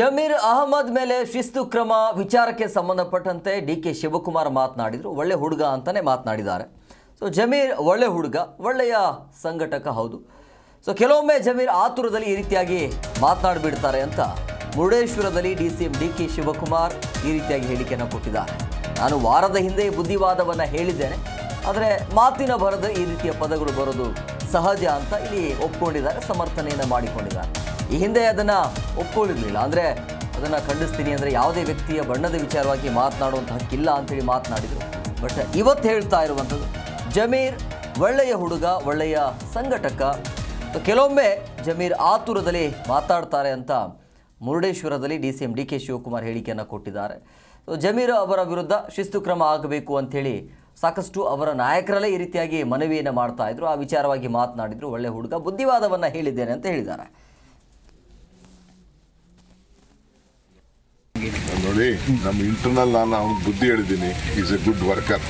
ಜಮೀರ್ ಅಹಮದ್ ಮೇಲೆ ಶಿಸ್ತು ಕ್ರಮ ವಿಚಾರಕ್ಕೆ ಸಂಬಂಧಪಟ್ಟಂತೆ ಡಿ ಕೆ ಶಿವಕುಮಾರ್ ಮಾತನಾಡಿದರು. ಒಳ್ಳೆ ಹುಡುಗ ಅಂತಲೇ ಮಾತನಾಡಿದ್ದಾರೆ. ಸೊ ಜಮೀರ್ ಒಳ್ಳೆ ಹುಡುಗ, ಒಳ್ಳೆಯ ಸಂಘಟಕ ಹೌದು. ಸೊ ಕೆಲವೊಮ್ಮೆ ಜಮೀರ್ ಆತುರದಲ್ಲಿ ಈ ರೀತಿಯಾಗಿ ಮಾತನಾಡಿಬಿಡ್ತಾರೆ ಅಂತ ಮುರುಡೇಶ್ವರದಲ್ಲಿ D C M D K Shivakumar ಈ ರೀತಿಯಾಗಿ ಹೇಳಿಕೆಯನ್ನು ಕೊಟ್ಟಿದ್ದಾರೆ. ನಾನು ವಾರದ ಹಿಂದೆ ಬುದ್ಧಿವಾದವನ್ನು ಹೇಳಿದ್ದೇನೆ. ಆದರೆ ಮಾತಿನ ಬರದ ಈ ರೀತಿಯ ಪದಗಳು ಬರೋದು ಸಹಜ ಅಂತ ಇಲ್ಲಿ ಒಪ್ಕೊಂಡಿದ್ದಾರೆ, ಸಮರ್ಥನೆಯನ್ನು ಮಾಡಿಕೊಂಡಿದ್ದಾರೆ. ಈ ಹಿಂದೆ ಅದನ್ನು ಒಪ್ಕೊಳ್ಳಿರಲಿಲ್ಲ. ಅಂದರೆ ಅದನ್ನು ಖಂಡಿಸ್ತೀನಿ ಅಂದರೆ ಯಾವುದೇ ವ್ಯಕ್ತಿಯ ಬಣ್ಣದ ವಿಚಾರವಾಗಿ ಮಾತನಾಡುವಂಥ ಹಕ್ಕಿಲ್ಲ ಅಂತೇಳಿ ಮಾತನಾಡಿದರು. ಬಟ್ ಇವತ್ತು ಹೇಳ್ತಾ ಇರುವಂಥದ್ದು, ಜಮೀರ್ ಒಳ್ಳೆಯ ಹುಡುಗ, ಒಳ್ಳೆಯ ಸಂಘಟಕ. ಕೆಲವೊಮ್ಮೆ ಜಮೀರ್ ಆತುರದಲ್ಲಿ ಮಾತಾಡ್ತಾರೆ ಅಂತ ಮುರುಡೇಶ್ವರದಲ್ಲಿ D C M D K Shivakumar ಹೇಳಿಕೆಯನ್ನು ಕೊಟ್ಟಿದ್ದಾರೆ. ಜಮೀರ್ ಅವರ ವಿರುದ್ಧ ಶಿಸ್ತು ಕ್ರಮ ಆಗಬೇಕು ಅಂಥೇಳಿ ಸಾಕಷ್ಟು ಅವರ ನಾಯಕರಲ್ಲೇ ಈ ರೀತಿಯಾಗಿ ಮನವಿಯನ್ನು ಮಾಡ್ತಾ ಇದ್ರು. ಆ ವಿಚಾರವಾಗಿ ಮಾತನಾಡಿದರು. ಒಳ್ಳೆ ಹುಡುಗ, ಬುದ್ಧಿವಾದವನ್ನು ಹೇಳಿದ್ದೇನೆ ಅಂತ ಹೇಳಿದ್ದಾರೆ. ನೋಡಿ, ನಮ್ಮ ಇಂಟರ್ನಲ್ ನಾನು ಅವ್ನಿಗೆ ಬುದ್ಧಿ ಹೇಳಿದ್ದೀನಿ ಈಸ್ ಎ ಗುಡ್ ವರ್ಕರ್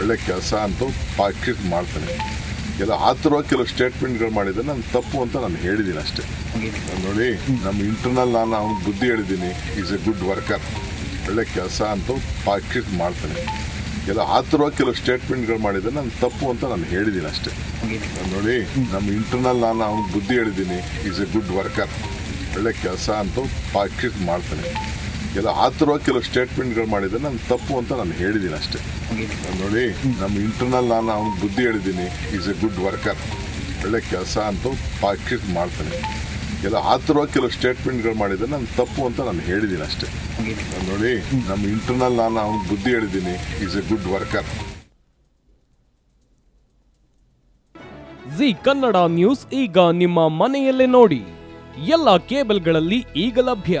ಒಳ್ಳೆ ಕೆಲಸ ಅಂತ ಪಾಕಿಟ್ ಮಾಡ್ತಾನೆ. ಎಲ್ಲ ಆತರ ಕೆಲವು ಸ್ಟೇಟ್ಮೆಂಟ್ಗಳು ಮಾಡಿದ್ರೆ ನಾನು ತಪ್ಪು ಅಂತ ನಾನು ಹೇಳಿದ್ದೀನಿ ಅಷ್ಟೇ. ನೋಡಿ, ನಮ್ಮ ಇಂಟರ್ನಲ್ ನಾನು ಅವ್ನಿಗೆ ಬುದ್ಧಿ ಹೇಳಿದ್ದೀನಿ ಈಸ್ ಎ ಗುಡ್ ವರ್ಕರ್ ಒಳ್ಳೆ ಕೆಲಸ ಅಂತ ಪಾಕಿಟ್ ಮಾಡ್ತಾನೆ. ಎಲ್ಲ ಆತರ ಕೆಲವು ಸ್ಟೇಟ್ಮೆಂಟ್ಗಳು ಮಾಡಿದ್ರೆ ನಾನು ತಪ್ಪು ಅಂತ ನಾನು ಹೇಳಿದ್ದೀನಿ ಅಷ್ಟೇ. ನೋಡಿ, ನಮ್ಮ ಇಂಟರ್ನಲ್ ನಾನು ಅವ್ನಿಗೆ ಬುದ್ಧಿ ಹೇಳಿದ್ದೀನಿ ಈಸ್ ಎ ಗುಡ್ ವರ್ಕರ್ ಒಳ್ಳೆ ಕೆಲಸ ಅಂತ ಪಾಕಿಟ್ ಮಾಡ್ತಾನೆ. ಎಲ್ಲ ಆತುರವಾಗಿ ಕೆಲವು ಸ್ಟೇಟ್ಮೆಂಟ್ಗಳು ಮಾಡಿದ್ರೆ ನಾನು ತಪ್ಪು ಅಂತ ನಾನು ಹೇಳಿದ್ದೀನಿ ಅಷ್ಟೇ. ನೋಡಿ, ನಮ್ಮ ಇಂಟರ್ನಲ್ ನಾನು ಅವ್ನಿಗೆ ಬುದ್ಧಿ ಹೇಳಿದ್ದೀನಿ ಈಸ್ ಎ ಗುಡ್ ವರ್ಕರ್ ಒಳ್ಳೆ ಕೆಲಸ ಅಂತ ಪಾಕಿಟ್ ಮಾಡ್ತಾನೆ. ಎಲ್ಲ ಆತುರವಾಗಿ ಕೆಲವು ಸ್ಟೇಟ್ಮೆಂಟ್ಗಳು ಮಾಡಿದ್ರೆ ನಾನು ತಪ್ಪು ಅಂತ ನಾನು ಹೇಳಿದ್ದೀನಿ ಅಷ್ಟೇ. ನೋಡಿ, ನಮ್ಮ ಇಂಟರ್ನಲ್ ನಾನು ಅವ್ನಿಗೆ ಬುದ್ಧಿ ಹೇಳಿದ್ದೀನಿ is a good worker Zee Kannada news ಈಗ ನಿಮ್ಮ ಮನೆಯಲ್ಲೇ ನೋಡಿ. ಎಲ್ಲ ಕೇಬಲ್ಗಳಲ್ಲಿ ಈಗ ಲಭ್ಯ.